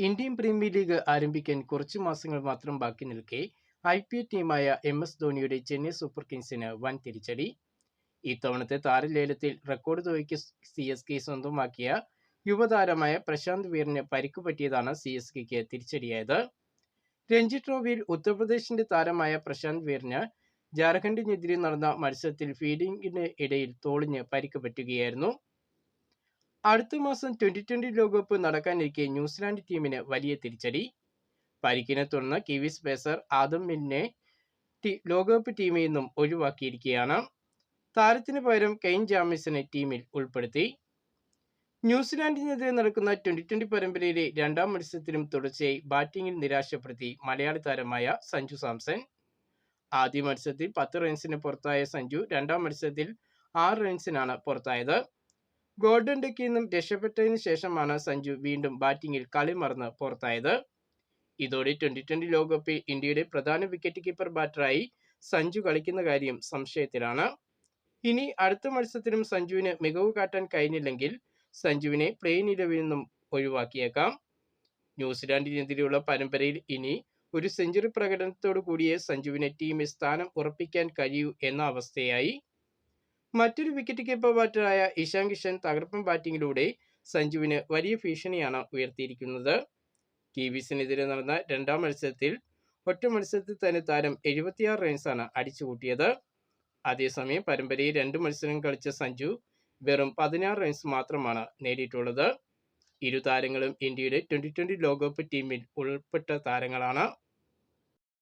Indian premier league ആരംഭിക്കാൻ കുറച്ച് മാസങ്ങൾ മാത്രം ബാക്കി നിൽക്കെ ഐ പി എൽ ടീമായ എം എസ് ധോണിയുടെ ചെന്നൈ സൂപ്പർ കിങ്സിന് വൻ തിരിച്ചടി. ഇത്തവണത്തെ താരലേലത്തിൽ റെക്കോർഡ് തുകയ്ക്ക് സി എസ് കെ സ്വന്തമാക്കിയ യുവതാരമായ പ്രശാന്ത് വീറിന് പരിക്ക് പറ്റിയതാണ് സി എസ് കെക്ക് തിരിച്ചടിയായത്. രഞ്ജി ട്രോഫിയിൽ ഉത്തർപ്രദേശിന്റെ താരമായ പ്രശാന്ത് വീറിന് ജാർഖണ്ഡിനെതിരെ നടന്ന മത്സരത്തിൽ ഫീൽഡിംഗിന് ഇടയിൽ തോളിന് പരിക്ക് പറ്റുകയായിരുന്നു. അടുത്ത മാസം ട്വന്റി ട്വന്റി ലോകകപ്പ് നടക്കാനിരിക്കെ ന്യൂസിലാൻഡ് ടീമിന് വലിയ തിരിച്ചടി. പരിക്കിനെ തുടർന്ന് കിവീസ് പേസർ ആദം മിന്നെ ലോകകപ്പ് ടീമിൽ നിന്നും ഒഴിവാക്കിയിരിക്കുകയാണ് താരത്തിന് പകരം കെയ്ൻ ജാമിസിനെ ടീമിൽ ഉൾപ്പെടുത്തി. ന്യൂസിലാൻഡിനെതിരെ നടക്കുന്ന ട്വന്റി ട്വന്റി പരമ്പരയിലെ രണ്ടാം മത്സരത്തിലും തുടർച്ചയായി ബാറ്റിംഗിൽ നിരാശപ്പെടുത്തി മലയാളി താരമായ സഞ്ജു സാംസൺ. ആദ്യ മത്സരത്തിൽ പത്ത് റൺസിന് പുറത്തായ സഞ്ജു രണ്ടാം മത്സരത്തിൽ ആറ് റൺസിനാണ് പുറത്തായത്. ഗോൾഡൻ ഡെക്കിൽ നിന്നും രക്ഷപ്പെട്ടതിന് ശേഷമാണ് സഞ്ജു വീണ്ടും ബാറ്റിംഗിൽ കളി മറന്ന് പുറത്തായത്. ഇതോടെ ട്വന്റി ട്വന്റി ലോകകപ്പിൽ ഇന്ത്യയുടെ പ്രധാന വിക്കറ്റ് കീപ്പർ ബാറ്ററായി സഞ്ജു കളിക്കുന്ന കാര്യം സംശയത്തിലാണ്. ഇനി അടുത്ത മത്സരത്തിലും സഞ്ജുവിന് മികവ് കാട്ടാൻ കഴിഞ്ഞില്ലെങ്കിൽ സഞ്ജുവിനെ പ്ലേ നിലവിൽ നിന്നും ഒഴിവാക്കിയേക്കാം. ന്യൂസിലാൻഡിനെതിരെയുള്ള പരമ്പരയിൽ ഇനി ഒരു സെഞ്ചുറി പ്രകടനത്തോടു കൂടിയേ സഞ്ജുവിനെ ടീമിൽ സ്ഥാനം ഉറപ്പിക്കാൻ കഴിയൂ എന്ന അവസ്ഥയായി. മറ്റൊരു വിക്കറ്റ് കീപ്പർ ബാറ്ററായ ഇഷാൻ കിഷൻ തകർപ്പൻ ബാറ്റിംഗിലൂടെ സഞ്ജുവിന് വലിയ ഭീഷണിയാണ് ഉയർത്തിയിരിക്കുന്നത്. കിവീസിനെതിരെ നടന്ന രണ്ടാം മത്സരത്തിൽ ഒറ്റ മത്സരത്തിൽ തന്നെ താരം എഴുപത്തിയാറ് റൺസാണ് അടിച്ചു കൂട്ടിയത് അതേസമയം പരമ്പരയിൽ രണ്ട് മത്സരം കളിച്ച സഞ്ജു വെറും പതിനാറ് റൺസ് മാത്രമാണ് നേടിയിട്ടുള്ളത്. ഇരു താരങ്ങളും ഇന്ത്യയുടെ ട്വന്റി ട്വന്റി ലോകകപ്പ് ടീമിൽ ഉൾപ്പെട്ട താരങ്ങളാണ്.